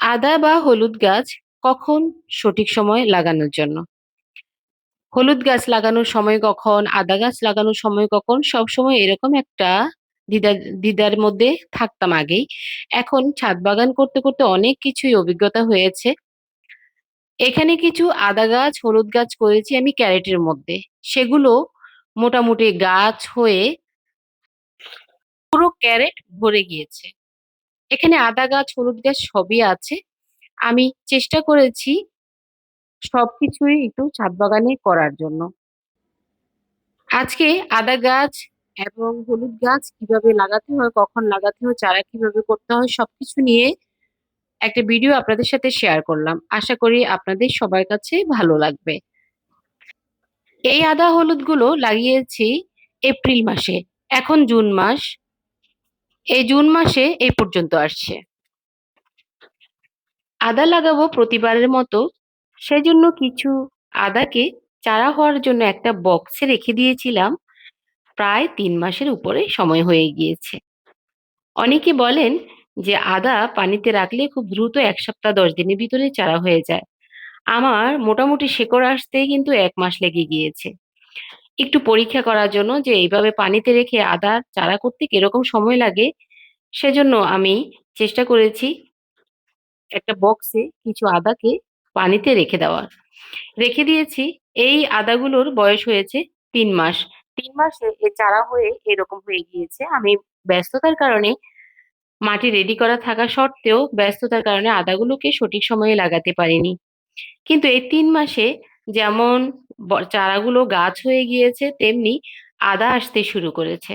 আদা বা হলুদ গাছ কখন সঠিক সময় লাগানোর জন্য? হলুদ গাছ লাগানোর সময় কখন, আদা গাছ লাগানোর সময় কখন, সবসময় এরকম একটা দিদার দ্বিধার মধ্যে থাকতাম আগেই। এখন ছাদ বাগান করতে, করতে অনেক কিছুই অভিজ্ঞতা হয়েছে। এখানে কিছু আদা গাছ, হলুদ গাছ করেছি আমি ক্যারেটের মধ্যে। সেগুলো মোটামুটি গাছ হয়ে পুরো ক্যারেট ভরে গিয়েছে। এখানে আদা গাছ, হলুদ গাছ সবই আছে। আমি চেষ্টা করেছি সবকিছুই একটু ছাদ বাগানে করার জন্য। আজকে আদা গাছ এবং হলুদ গাছ কীভাবে লাগাতে হয়, কখন লাগাতে হয়, চারা কীভাবে করতে হয় সবকিছু নিয়ে একটা ভিডিও আপনাদের সাথে শেয়ার করলাম। আশা করি আপনাদের সবার কাছে ভালো লাগবে। এই আদা হলুদগুলো লাগিয়েছি এপ্রিল মাসে। এখন জুন মাস। এই জুন মাসে এই পর্যন্ত আসছে। আদা লাগাবো প্রতিবারের মতো সেজন্য কিছু আদাকে চারা হওয়ার জন্য একটা বক্সে রেখে দিয়েছিলাম। প্রায় তিন মাসের উপরে সময় হয়ে গিয়েছে। অনেকে বলেন যে আদা পানিতে রাখলে খুব দ্রুত এক সপ্তাহ ১০ দিনের ভিতরে চারা হয়ে যায়। আমার মোটামুটি শেকড় আসতেই কিন্তু এক মাস লেগে গিয়েছে। একটু পরীক্ষা করার জন্য যে এইভাবে পানিতে রেখে আদার চারা করতে কীরকম সময় লাগে, সেজন্য আমি চেষ্টা করেছি একটা বক্সে কিছু আদাকে পানিতে রেখে দেওয়ার। রেখে দিয়েছি। এই আদাগুলোর বয়স হয়েছে তিন মাস। তিন মাসে এ চারা হয়ে এরকম হয়ে গিয়েছে। আমি ব্যস্ততার কারণে মাটি রেডি করা থাকা সত্ত্বেও ব্যস্ততার কারণে আদাগুলোকে সঠিক সময়ে লাগাতে পারিনি। কিন্তু এই তিন মাসে যেমন চারাগুলো গাছ হয়ে গিয়েছে, তেমনি আদা আসতে শুরু করেছে।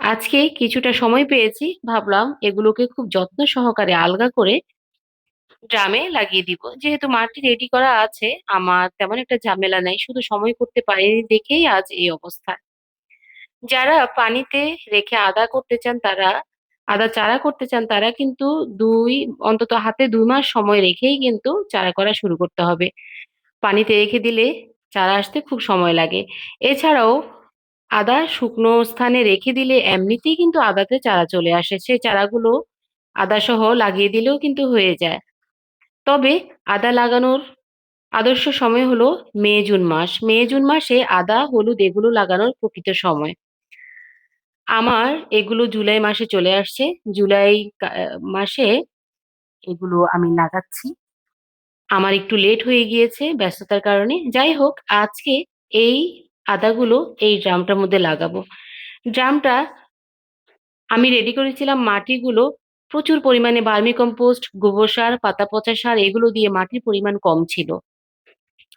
আজকে কিছুটা সময় পেয়েছি ভাবলাম এগুলোকে খুব যত্ন সহকারে আলগা করে ড্রামে লাগিয়ে দিব। যেহেতু মাটি রেডি করা আছে, আমার তেমন একটা ঝামেলা নাই। শুধু সময় করতে পারিনি দেখেই আজ এই অবস্থা। যারা পানিতে রেখে আদা করতে চান তারা আদা চারা করতে চান তারা কিন্তু দুই অন্তত হাতে দুই মাস সময় রেখেই কিন্তু চারা করা শুরু করতে হবে। পানিতে রেখে দিলে চারা আসতে খুব সময় লাগে। এছাড়াও আদা শুকনো স্থানে রেখে দিলে এমনিতেই কিন্তু আদাতে চারা চলে আসে। সেই চারাগুলো আদাসহ লাগিয়ে দিলেও কিন্তু হয়ে যায়। তবে আদা লাগানোর আদর্শ সময় হলো মে, জুন মাস। মে, জুন মাসে আদা, হলুদ এগুলো লাগানোর প্রকৃত সময়। আমার এগুলো জুলাই মাসে চলে আসছে। জুলাই মাসে এগুলো আমি লাগাচ্ছি। আমার একটু লেট হয়ে গিয়েছে ব্যস্ততার কারণে। যাই হোক আজকে এই আদাগুলো এই ড্রামটার মধ্যে লাগাবো। ড্রামটা আমি রেডি করেছিলাম মাটিগুলো প্রচুর পরিমাণে ভার্মি কম্পোস্ট, গোবর সার, পাতা পচা সার এগুলো দিয়ে মাটির পরিমাণ কম ছিল।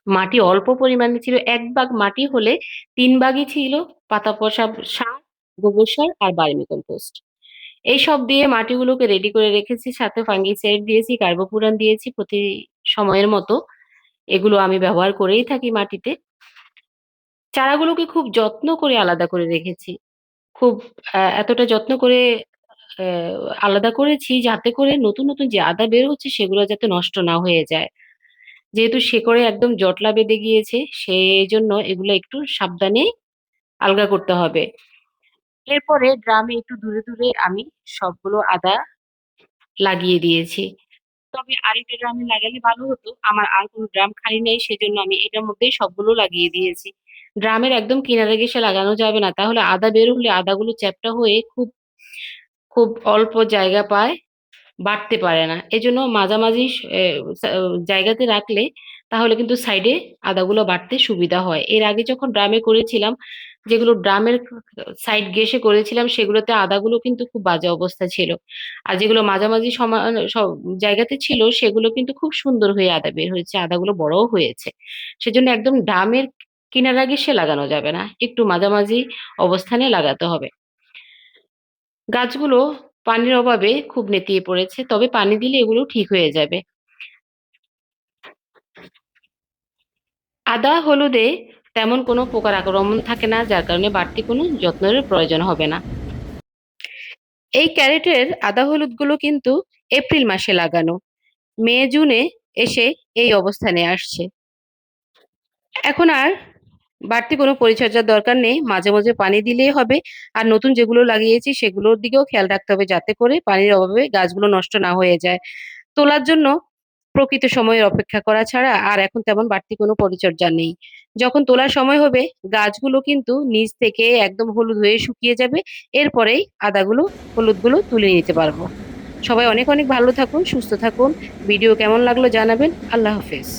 মাটি অল্প পরিমাণে ছিল এক ভাগ মাটি হলে তিন ভাগই ছিল পাতা পচা সার, গোবর সার আর ভার্মি কম্পোস্ট। এইসব দিয়ে মাটিগুলোকে রেডি করে রেখেছি। সাথে ফাঙ্গিসাইড দিয়েছি, কার্বোপুরান দিয়েছি প্রতি সময়ের মতো। এগুলো আমি ব্যবহার করেই থাকি মাটিতে। চারাগুলোকে খুব যত্ন করে আলাদা করে রেখেছি। খুব এতটা যত্ন করে আলাদা করেছি যাতে করে নতুন, নতুন যে আদা বের হচ্ছে সেগুলো যাতে নষ্ট না হয়ে যায়। যেহেতু শেকড়ে একদম জটলা বেঁধে গিয়েছে সেজন্য এগুলো একটু সাবধানে আলগা করতে হবে। এরপরে ড্রামে একটু দূরে, দূরে আমি সবগুলো আদা লাগিয়ে দিয়েছি। তবে আরেকটা ড্রামে লাগালে ভালো হতো। আমার আর কোনো ড্রাম খালি নেই সেজন্য আমি এটার মধ্যেই সবগুলো লাগিয়ে দিয়েছি। ড্রামের একদম কিনারে ঘেঁষে লাগানো যাবে না। তাহলে আদা বের হলে আদাগুলো চ্যাপ্টা হয়ে খুব, খুব অল্প জায়গা পায়, বাড়তে পারে না। এজন্য মাঝামাঝি জায়গাতে রাখলে তাহলে কিন্তু সাইডে আদাগুলো বাড়তে সুবিধা হয়। এর আগে যখন ড্রামে করেছিলাম, যেগুলো ড্রামের সাইড ঘেঁষে করেছিলাম সেগুলোতে আদাগুলো কিন্তু খুব বাজে অবস্থা ছিল। আর যেগুলো মাঝামাঝি সমান সব জায়গাতে ছিল সেগুলো কিন্তু খুব সুন্দর হয়ে আদা বের হয়েছে। আদাগুলো বড়ও হয়েছে। সেজন্য একদম ড্রামের কিনারা সে লাগানো যাবে না। একটু মাঝামাঝি অবস্থানে লাগাতে হবে। গাছগুলো পানির অভাবে খুব নেতিয়ে পড়েছে। তবে পানি দিলে এগুলো ঠিক হয়ে যাবে। আদা, হলুদে তেমন কোনো পোকার আক্রমণ থাকে না যার কারণে বাড়তি কোনো যত্নের প্রয়োজন হবে না। এই ক্যারেটের আদা হলুদগুলো কিন্তু এপ্রিল মাসে লাগানো। মে, জুনে এসে এই অবস্থানে আসছে। এখন আর বাড়তি কোনো পরিচর্যার দরকার নেই। মাঝে মাঝে পানি দিলেই হবে। আর নতুন যেগুলো লাগিয়েছি সেগুলোর দিকেও খেয়াল রাখতে হবে যাতে করে পানির অভাবে গাছগুলো নষ্ট না হয়ে যায়। তোলার জন্য প্রকৃত সময়ের অপেক্ষা করা ছাড়া আর এখন তেমন বাড়তি কোনো পরিচর্যা নেই। যখন তোলার সময় হবে, গাছগুলো কিন্তু নিচ থেকে একদম হলুদ হয়ে শুকিয়ে যাবে। এরপরেই আদাগুলো, হলুদগুলো তুলে নিতে পারব। সবাই অনেক অনেক ভালো থাকুন, সুস্থ থাকুন। ভিডিও কেমন লাগল জানাবেন। আল্লাহ হাফেজ।